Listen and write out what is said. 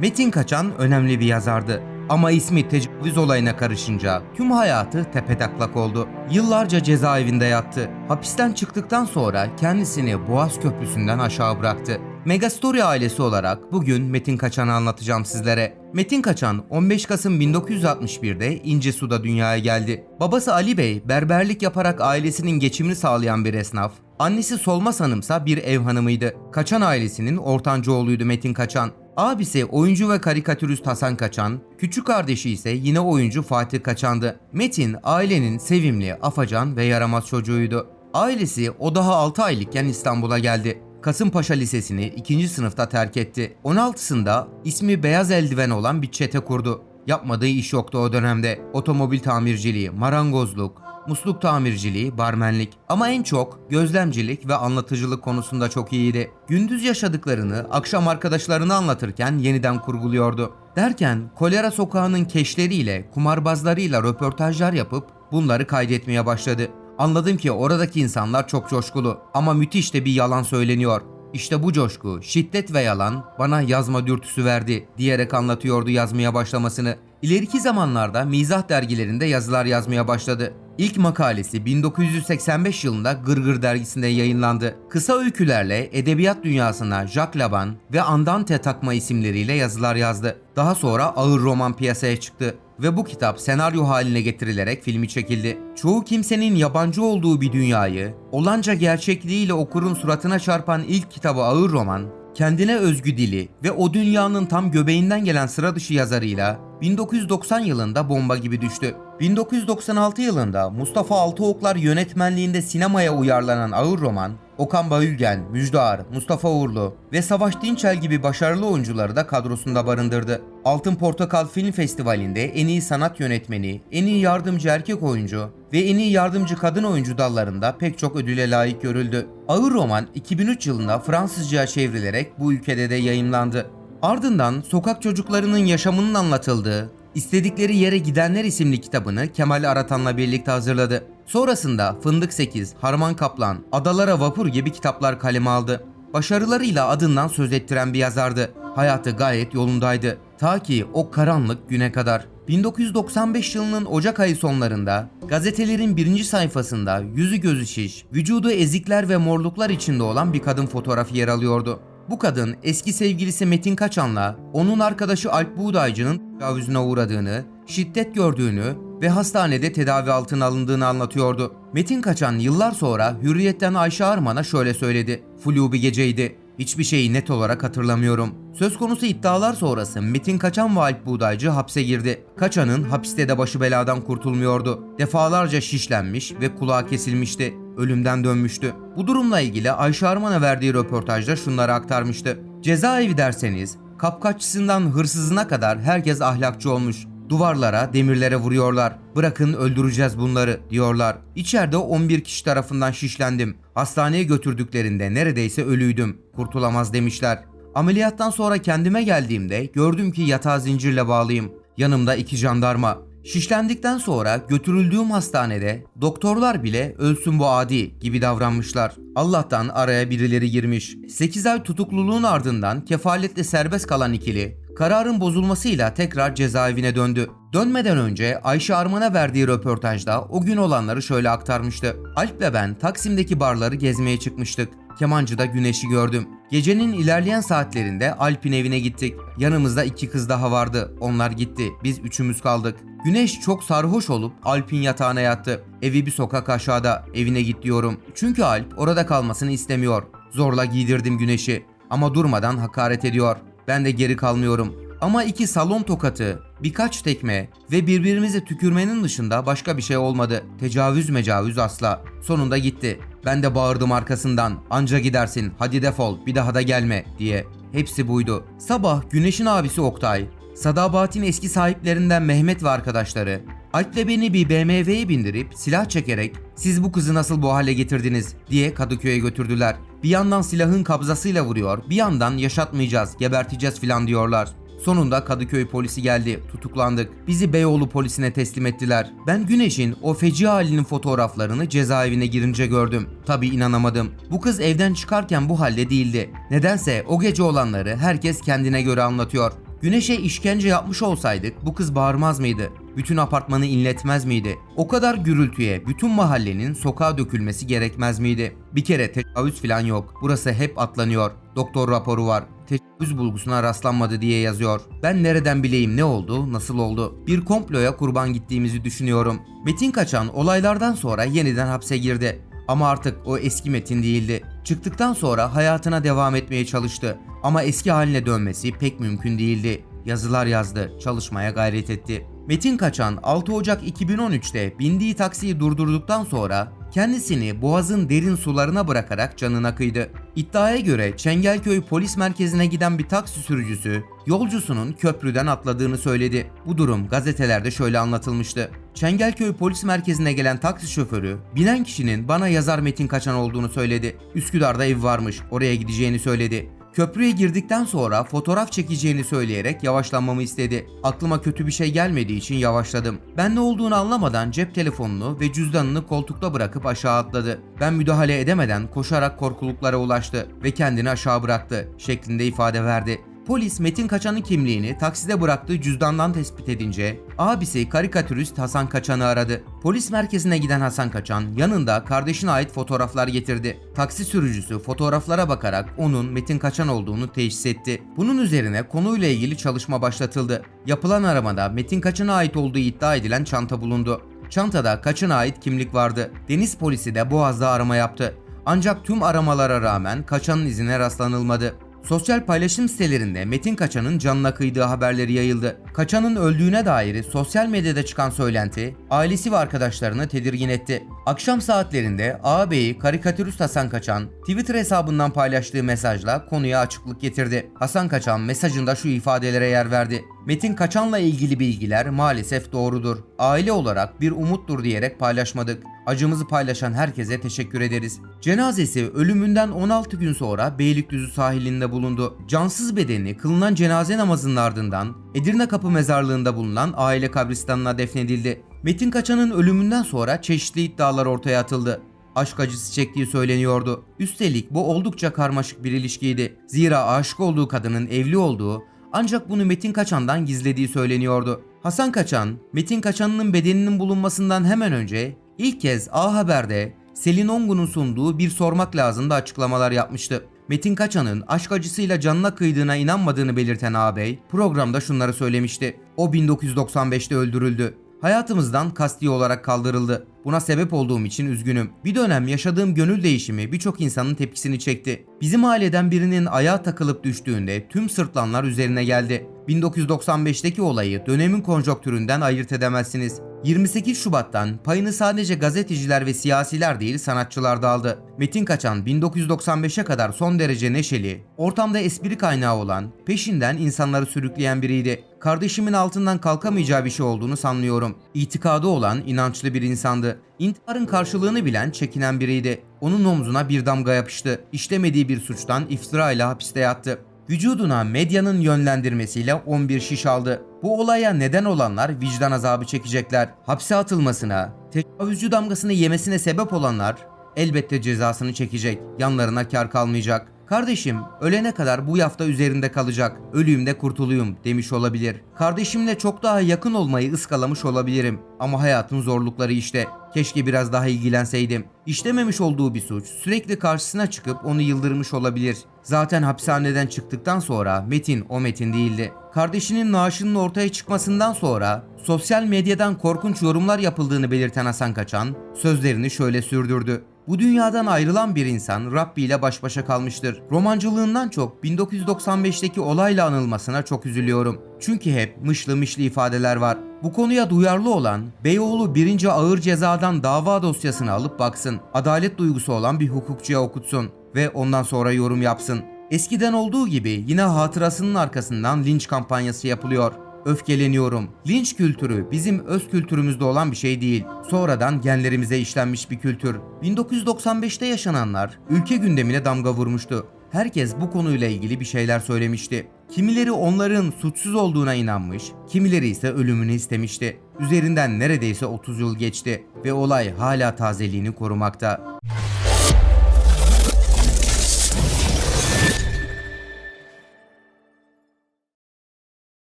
Metin Kaçan önemli bir yazardı. Ama ismi tecavüz olayına karışınca tüm hayatı tepetaklak oldu. Yıllarca cezaevinde yattı. Hapisten çıktıktan sonra kendisini Boğaz Köprüsü'nden aşağı bıraktı. Megastory ailesi olarak bugün Metin Kaçan'ı anlatacağım sizlere. Metin Kaçan 15 Kasım 1961'de İncesu'da dünyaya geldi. Babası Ali Bey berberlik yaparak ailesinin geçimini sağlayan bir esnaf. Annesi Solmaz Hanımsa bir ev hanımıydı. Kaçan ailesinin ortanca oğluydu Metin Kaçan. Abisi oyuncu ve karikatürist Hasan Kaçan, küçük kardeşi ise yine oyuncu Fatih Kaçan'dı. Metin ailenin sevimli, afacan ve yaramaz çocuğuydu. Ailesi o daha 6 aylıkken İstanbul'a geldi. Kasımpaşa Lisesi'ni 2. sınıfta terk etti. 16'sında ismi Beyaz Eldiven olan bir çete kurdu. Yapmadığı iş yoktu o dönemde. Otomobil tamirciliği, marangozluk, musluk tamirciliği, barmenlik ama en çok gözlemcilik ve anlatıcılık konusunda çok iyiydi. Gündüz yaşadıklarını akşam arkadaşlarına anlatırken yeniden kurguluyordu. Derken kolera sokağının keşleriyle, kumarbazlarıyla röportajlar yapıp bunları kaydetmeye başladı. Anladım ki oradaki insanlar çok coşkulu ama müthiş de bir yalan söyleniyor. İşte bu coşku, şiddet ve yalan bana yazma dürtüsü verdi diyerek anlatıyordu yazmaya başlamasını. İleriki zamanlarda mizah dergilerinde yazılar yazmaya başladı. İlk makalesi 1985 yılında Gırgır dergisinde yayınlandı. Kısa öykülerle edebiyat dünyasına Jacques Laban ve Andante takma isimleriyle yazılar yazdı. Daha sonra ağır roman piyasaya çıktı ve bu kitap senaryo haline getirilerek filmi çekildi. Çoğu kimsenin yabancı olduğu bir dünyayı, olanca gerçekliğiyle okurun suratına çarpan ilk kitabı ağır roman, kendine özgü dili ve o dünyanın tam göbeğinden gelen sıra dışı yazarıyla 1990 yılında bomba gibi düştü. 1996 yılında Mustafa Altıoklar yönetmenliğinde sinemaya uyarlanan ağır roman, Okan Bayülgen, Müjdar, Mustafa Uğurlu ve Savaş Dinçel gibi başarılı oyuncuları da kadrosunda barındırdı. Altın Portakal Film Festivali'nde en iyi sanat yönetmeni, en iyi yardımcı erkek oyuncu ve en iyi yardımcı kadın oyuncu dallarında pek çok ödüle layık görüldü. Ağır roman 2003 yılında Fransızca'ya çevrilerek bu ülkede de yayımlandı. Ardından sokak çocuklarının yaşamının anlatıldığı İstedikleri Yere Gidenler isimli kitabını Kemal Aratan'la birlikte hazırladı. Sonrasında Fındık 8, Harman Kaplan, Adalara Vapur gibi kitaplar kaleme aldı. Başarılarıyla adından söz ettiren bir yazardı. Hayatı gayet yolundaydı. Ta ki o karanlık güne kadar. 1995 yılının Ocak ayı sonlarında gazetelerin birinci sayfasında yüzü gözü şiş, vücudu ezikler ve morluklar içinde olan bir kadın fotoğrafı yer alıyordu. Bu kadın eski sevgilisi Metin Kaçan'la onun arkadaşı Alp Buğdaycı'nın tecavüzüne uğradığını, şiddet gördüğünü ve hastanede tedavi altına alındığını anlatıyordu. Metin Kaçan yıllar sonra Hürriyet'ten Ayşe Arman'a şöyle söyledi. Flu bir geceydi. Hiçbir şeyi net olarak hatırlamıyorum. Söz konusu iddialar sonrası Metin Kaçan ve Alp Buğdaycı hapse girdi. Kaçan'ın hapiste de başı beladan kurtulmuyordu. Defalarca şişlenmiş ve kulağı kesilmişti. Ölümden dönmüştü. Bu durumla ilgili Ayşe Arman'a verdiği röportajda şunları aktarmıştı. Cezaevi derseniz kapkaççısından hırsızına kadar herkes ahlakçı olmuş. Duvarlara, demirlere vuruyorlar. Bırakın öldüreceğiz bunları diyorlar. İçeride 11 kişi tarafından şişlendim. Hastaneye götürdüklerinde neredeyse ölüydüm. Kurtulamaz demişler. Ameliyattan sonra kendime geldiğimde gördüm ki yatağa zincirle bağlıyım. Yanımda iki jandarma. Şişlendikten sonra götürüldüğüm hastanede doktorlar bile ölsün bu adi gibi davranmışlar. Allah'tan araya birileri girmiş. 8 ay tutukluluğun ardından kefaletle serbest kalan ikili kararın bozulmasıyla tekrar cezaevine döndü. Dönmeden önce Ayşe Arman'a verdiği röportajda o gün olanları şöyle aktarmıştı. Alp ve ben Taksim'deki barları gezmeye çıkmıştık. Kemancı'da güneşi gördüm. Gecenin ilerleyen saatlerinde Alp'in evine gittik. Yanımızda iki kız daha vardı. Onlar gitti. Biz üçümüz kaldık. Güneş çok sarhoş olup Alp'in yatağına yattı. Evi bir sokak aşağıda. Evine git diyorum. Çünkü Alp orada kalmasını istemiyor. Zorla giydirdim Güneş'i. Ama durmadan hakaret ediyor. Ben de geri kalmıyorum. Ama iki salon tokatı, birkaç tekme ve birbirimize tükürmenin dışında başka bir şey olmadı. Tecavüz mecavüz asla. Sonunda gitti. Ben de bağırdım arkasından. Anca gidersin. Hadi defol. Bir daha da gelme diye. Hepsi buydu. Sabah Güneş'in abisi Oktay, Sadabat'in eski sahiplerinden Mehmet ve arkadaşları Alp ve beni bir BMW'ye bindirip silah çekerek siz bu kızı nasıl bu hale getirdiniz diye Kadıköy'e götürdüler. Bir yandan silahın kabzasıyla vuruyor, bir yandan yaşatmayacağız, geberteceğiz filan diyorlar. Sonunda Kadıköy polisi geldi. Tutuklandık. Bizi Beyoğlu polisine teslim ettiler. Ben Güneş'in o feci halinin fotoğraflarını cezaevine girince gördüm. Tabi inanamadım. Bu kız evden çıkarken bu halde değildi. Nedense o gece olanları herkes kendine göre anlatıyor. Güneşe işkence yapmış olsaydık bu kız bağırmaz mıydı? Bütün apartmanı inletmez miydi? O kadar gürültüye bütün mahallenin sokağa dökülmesi gerekmez miydi? Bir kere tecavüz falan yok. Burası hep atlanıyor. Doktor raporu var. Tecavüz bulgusuna rastlanmadı diye yazıyor. Ben nereden bileyim ne oldu, nasıl oldu? Bir komploya kurban gittiğimizi düşünüyorum. Metin Kaçan olaylardan sonra yeniden hapse girdi. Ama artık o eski Metin değildi. Çıktıktan sonra hayatına devam etmeye çalıştı. Ama eski haline dönmesi pek mümkün değildi. Yazılar yazdı, çalışmaya gayret etti. Metin Kaçan 6 Ocak 2013'te bindiği taksiyi durdurduktan sonra kendisini boğazın derin sularına bırakarak canına kıydı. İddiaya göre Çengelköy polis merkezine giden bir taksi sürücüsü yolcusunun köprüden atladığını söyledi. Bu durum gazetelerde şöyle anlatılmıştı. Çengelköy polis merkezine gelen taksi şoförü binen kişinin bana yazar Metin Kaçan olduğunu söyledi. Üsküdar'da ev varmış oraya gideceğini söyledi. Köprüye girdikten sonra fotoğraf çekeceğini söyleyerek yavaşlanmamı istedi. Aklıma kötü bir şey gelmediği için yavaşladım. Ben ne olduğunu anlamadan cep telefonunu ve cüzdanını koltukta bırakıp aşağı atladı. Ben müdahale edemeden koşarak korkuluklara ulaştı ve kendini aşağı bıraktı şeklinde ifade verdi. Polis Metin Kaçan'ın kimliğini takside bıraktığı cüzdandan tespit edince abisi karikatürist Hasan Kaçan'ı aradı. Polis merkezine giden Hasan Kaçan yanında kardeşine ait fotoğraflar getirdi. Taksi sürücüsü fotoğraflara bakarak onun Metin Kaçan olduğunu teşhis etti. Bunun üzerine konuyla ilgili çalışma başlatıldı. Yapılan aramada Metin Kaçan'a ait olduğu iddia edilen çanta bulundu. Çantada Kaçan'a ait kimlik vardı. Deniz polisi de Boğaz'da arama yaptı. Ancak tüm aramalara rağmen Kaçan'ın izine rastlanılmadı. Sosyal paylaşım sitelerinde Metin Kaçan'ın canına kıydığı haberleri yayıldı. Kaçan'ın öldüğüne dair sosyal medyada çıkan söylenti ailesi ve arkadaşlarını tedirgin etti. Akşam saatlerinde ağabeyi karikatürist Hasan Kaçan Twitter hesabından paylaştığı mesajla konuya açıklık getirdi. Hasan Kaçan mesajında şu ifadelere yer verdi. Metin Kaçan'la ilgili bilgiler maalesef doğrudur. Aile olarak bir umuttur diyerek paylaşmadık. Acımızı paylaşan herkese teşekkür ederiz. Cenazesi ölümünden 16 gün sonra Beylikdüzü sahilinde bulundu. Cansız bedeni kılınan cenaze namazının ardından Edirne Kapı Mezarlığı'nda bulunan aile kabristanına defnedildi. Metin Kaçan'ın ölümünden sonra çeşitli iddialar ortaya atıldı aşk acısı çektiği söyleniyordu. Üstelik bu oldukça karmaşık bir ilişkiydi. Zira aşık olduğu kadının evli olduğu ancak bunu Metin Kaçan'dan gizlediği söyleniyordu. Hasan Kaçan, Metin Kaçan'ın bedeninin bulunmasından hemen önce ilk kez A Haber'de Selin Ongun'un sunduğu bir sormak lazımda açıklamalar yapmıştı. Metin Kaçan'ın aşk acısıyla canına kıydığına inanmadığını belirten ağabey programda şunları söylemişti. O 1995'te öldürüldü. Hayatımızdan kasti olarak kaldırıldı. Buna sebep olduğum için üzgünüm. Bir dönem yaşadığım gönül değişimi birçok insanın tepkisini çekti. Bizim aileden birinin ayağa takılıp düştüğünde tüm sırtlanlar üzerine geldi. 1995'teki olayı dönemin konjonktüründen ayırt edemezsiniz. 28 Şubat'tan payını sadece gazeteciler ve siyasiler değil sanatçılar da aldı. Metin Kaçan 1995'e kadar son derece neşeli, ortamda espri kaynağı olan, peşinden insanları sürükleyen biriydi. Kardeşimin altından kalkamayacağı bir şey olduğunu sanmıyorum. İtikadı olan inançlı bir insandı. İntiharın karşılığını bilen çekinen biriydi. Onun omzuna bir damga yapıştı. İşlemediği bir suçtan iftira ile hapiste yattı. Vücuduna medyanın yönlendirmesiyle 11 şiş aldı. Bu olaya neden olanlar vicdan azabı çekecekler. Hapse atılmasına, tecavüzcü damgasını yemesine sebep olanlar elbette cezasını çekecek. Yanlarına kar kalmayacak. Kardeşim ölene kadar bu yafta üzerinde kalacak. Ölüyüm de kurtuluyum demiş olabilir. Kardeşimle çok daha yakın olmayı ıskalamış olabilirim. Ama hayatın zorlukları işte. Keşke biraz daha ilgilenseydim. İşlememiş olduğu bir suç sürekli karşısına çıkıp onu yıldırmış olabilir. Zaten hapishaneden çıktıktan sonra Metin o Metin değildi. Kardeşinin naaşının ortaya çıkmasından sonra sosyal medyadan korkunç yorumlar yapıldığını belirten Hasan Kaçan sözlerini şöyle sürdürdü. Bu dünyadan ayrılan bir insan Rabbi ile baş başa kalmıştır. Romancılığından çok 1995'teki olayla anılmasına çok üzülüyorum. Çünkü hep mışlı mışlı ifadeler var. Bu konuya duyarlı olan Beyoğlu 1. Ağır Cezadan dava dosyasını alıp baksın. Adalet duygusu olan bir hukukçuya okutsun ve ondan sonra yorum yapsın. Eskiden olduğu gibi yine hatırasının arkasından linç kampanyası yapılıyor. Öfkeleniyorum. Linç kültürü bizim öz kültürümüzde olan bir şey değil. Sonradan genlerimize işlenmiş bir kültür. 1995'te yaşananlar ülke gündemine damga vurmuştu. Herkes bu konuyla ilgili bir şeyler söylemişti. Kimileri onların suçsuz olduğuna inanmış, kimileri ise ölümünü istemişti. Üzerinden neredeyse 30 yıl geçti ve olay hala tazeliğini korumakta.